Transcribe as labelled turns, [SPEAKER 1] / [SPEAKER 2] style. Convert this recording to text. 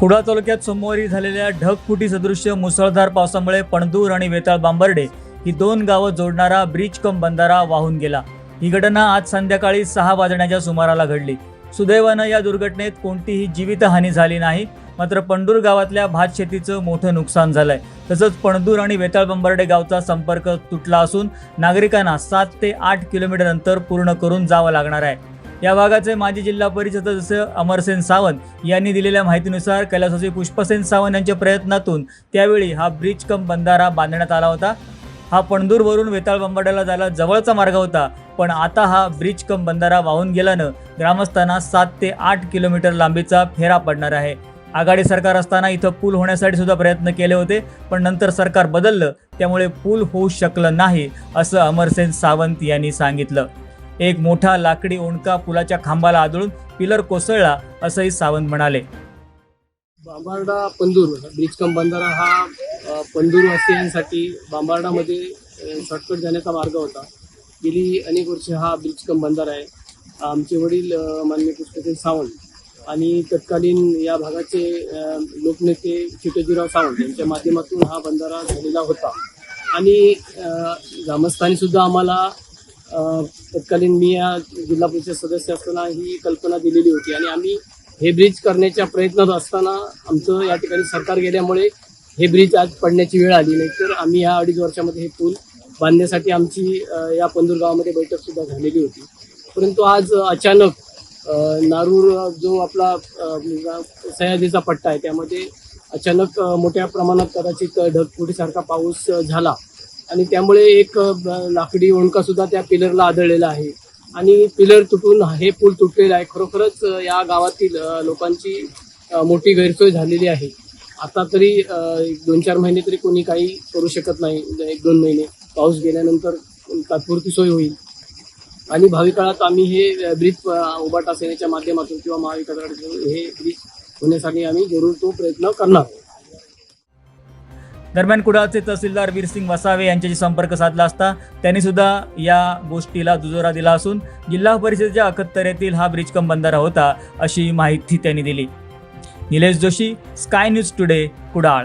[SPEAKER 1] कुडाळ तालुक्यात सोमवारी झालेल्या ढगफुटी सदृश्य मुसळधार पावसामुळे पणदूर आणि वेताळ बांबर्डे ही दोन गावं जोडणारा ब्रिज कम बंधारा वाहून गेला. ही घटना आज संध्याकाळी सहा वाजण्याच्या सुमाराला घडली. सुदैवानं या दुर्घटनेत कोणतीही जीवितहानी झाली नाही मात्र पणदूर गावातल्या भात शेतीचं मोठं नुकसान झालंय. तसंच पणदूर आणि वेताळ बंबर्डे गावचा संपर्क तुटला असून नागरिकांना सात ते आठ किलोमीटर अंतर पूर्ण करून जावं लागणार आहे. या भागाचे माजी जिल्हा परिषद सदस्य अमरसेन सावंत यांनी दिलेल्या माहितीनुसार कैलासवासी पुष्पसेन सावंत यांच्या प्रयत्नातून त्यावेळी हा ब्रिज कम बंधारा बांधण्यात आला होता. हा पणदूरवरून वेताळ बंबाड्याला जायला जवळचा मार्ग होता पण आता हा ब्रिज कम बंधारा वाहून गेल्यानं ग्रामस्थांना सात ते आठ किलोमीटर लांबीचा फेरा पडणार आहे. आघाडी सरकार असताना इथं पूल होण्यासाठी सुद्धा प्रयत्न केले होते पण नंतर सरकार बदललं त्यामुळे पूल होऊ शकलं नाही असं अमरसेन सावंत यांनी सांगितलं. एक मोठा लाकडी ओंडका पुलाच्या खांबाला आदळून पिलर कोसळला असंही सावंत म्हणाले.
[SPEAKER 2] बांबार्डा पंदूर ब्रिज कम बंधारा हा पंदूरवासियांसाठी पंदूर बांबार्डामध्ये शॉर्टकट जाण्याचा मार्ग होता. गेली अनेक वर्ष हा ब्रिज कम बंधारा आहे. आमचे वडील मान्य माननीय पुष्पसेन सावंत आणि तत्कालीन या भागाचे लोकनेते चिटोजीराव सावंत यांच्या माध्यमातून हा बंधारा झालेला होता. आणि अ, ग्रामस्थांनी सुद्धा आम्हाला तत्कालीन मी या जिल्हा परिषद सदस्य असताना ही कल्पना दिलेली होती. आणि आम्ही हे ब्रिज करण्याच्या प्रयत्नात असताना आमचं या ठिकाणी सरकार गेल्यामुळे हे ब्रिज आज पडण्याची वेळ आली नाही. तर आम्ही या अडीच वर्षामध्ये हे पूल बांधण्यासाठी आमची या पंदूर गावामध्ये बैठक सुद्धा झालेली होती. परंतु आज अचानक नारूर जो आपला सह्याद्रीचा पट्टा आहे त्यामध्ये अचानक मोठ्या प्रमाणात कदाचित ढगफुटीसारखा पाऊस झाला. आणि त्यामुळे एक ब- लाकडी ओंडका सुद्धा त्या पिलरला आदळलेला आहे. आणि पिलर तुटून हे पूल तुटलेलं आहे. खरोखरच या गावातील लोकांची मोठी गैरसोय झालेली आहे. आता तरी दोन चार महिने तरी कोणी काही करू शकत नाही. म्हणजे एक दोन महिने पाऊस गेल्यानंतर तात्पुरती सोय होईल. आणि भावी काळात आम्ही हे ब्रिज उभाटा सेनेच्या माध्यमातून किंवा महाविकास हे ब्रिज होण्यासाठी आम्ही जरूर तो प्रयत्न करणार आहोत.
[SPEAKER 1] दरम्यान कुडाळचे तहसीलदार वीरसिंग वसावे यांच्याशी संपर्क साधला असता त्यांनी सुद्धा या गोष्टीला दुजोरा दिला असून जिल्हा परिषदेच्या अखत्तरेतील हा ब्रिज कम बंधारा होता अशी माहिती त्यांनी दिली. Nilesh Joshi Sky News Today Kudal.